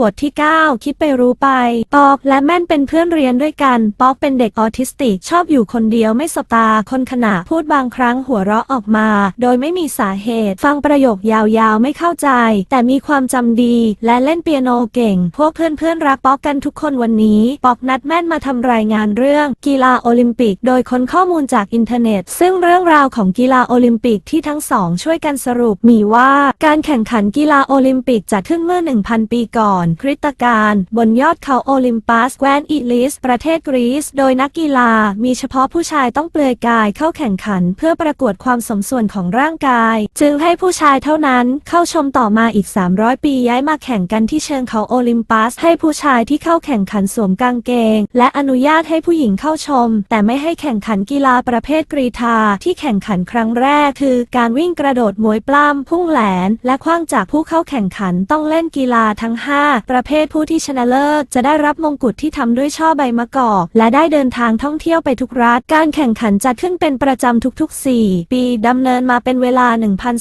บทที่ 9 คิดไปรู้ไป ปอกและแม่นเป็นเพื่อนเรียนด้วยกัน ปอกเป็นเด็กออทิสติก ชอบอยู่คนเดียวไม่สบตา คนขณะพูดบางครั้งหัวเราะออกมา โดยไม่มีสาเหตุ ฟังประโยคยาวๆไม่เข้าใจ แต่มีความจำดีและเล่นเปียโนเก่ง พวกเพื่อนๆรักป๊อกกันทุกคนวันนี้ป๊อกนัดแม่นมาทำรายงานเรื่อง กีฬาโอลิมปิก โดยค้นข้อมูลจากอินเทอร์เน็ต ซึ่งเรื่องราวของกีฬาโอลิมปิกที่ทั้งสองช่วยกันสรุปมีว่า การแข่งขันกีฬาโอลิมปิกจัดขึ้นเมื่อ 1,000 ปีก่อนคริสตกาลบนยอดเขาโอลิมปัสแคว้นอิลิส ประเทศกรีซ โดยนักกีฬามีเฉพาะผู้ชายต้องเปลือยกายเข้าแข่งขัน เพื่อประกวดความสมส่วนของร่างกาย จึงให้ผู้ชายเท่านั้นเข้าชมต่อมาอีก 300 ปีย้ายมาแข่งกันที่เชิงเขาโอลิมปัส ให้ผู้ชายที่เข้าแข่งขันสวมกางเกง และอนุญาตให้ผู้หญิงเข้าชม แต่ไม่ให้แข่งขันกีฬาประเภทกรีธาที่แข่งขันครั้งแรก คือการวิ่งกระโดดมวยปล้ำพุ่งแหลน และคว้างจากผู้เข้าแข่งขันต้องเล่นกีฬาทั้ง 5ประเภทผู้ที่ชนะเลิศจะได้รับมงกุฎที่ทำด้วยช่อใบมะกอก และได้เดินทางท่องเที่ยวไปทุกรัฐ การแข่งขันจัดขึ้นเป็นประจำทุกๆ 4 ปีดำเนินมาเป็นเวลา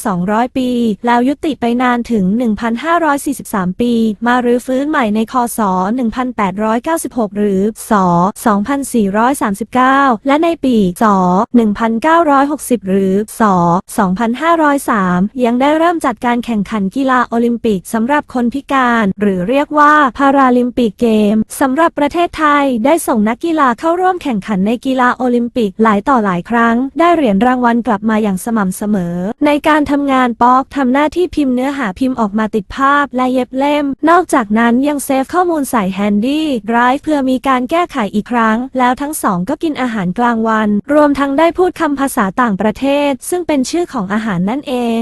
1,200 ปี แล้วยุติไปนานถึง 1,543 ปี มารื้อฟื้นใหม่ในคศ 1896 หรือศ2439 และในปีศ1960 หรือศ2503 ยังได้เริ่มจัดการแข่งขันกีฬาโอลิมปิกสำหรับคนพิการหรือเรียกว่าพาราลิมปิกเกมสำหรับประเทศไทยได้ส่งนักกีฬาเข้าร่วมแข่งขันในกีฬาโอลิมปิกหลายต่อหลายครั้ง ได้เหรียญรางวัลกลับมาอย่างสม่ำเสมอ ในการทำงานป๊อกทำหน้าที่พิมพ์เนื้อหาพิมพ์ออกมาติดภาพและเย็บเล่ม นอกจากนั้นยังเซฟข้อมูลใส่แฮนดี้ไรฟ์เพื่อมีการแก้ไขอีกครั้ง แล้วทั้งสองก็กินอาหารกลางวัน รวมทั้งได้พูดคำภาษาต่างประเทศ ซึ่งเป็นชื่อของอาหารนั่นเอง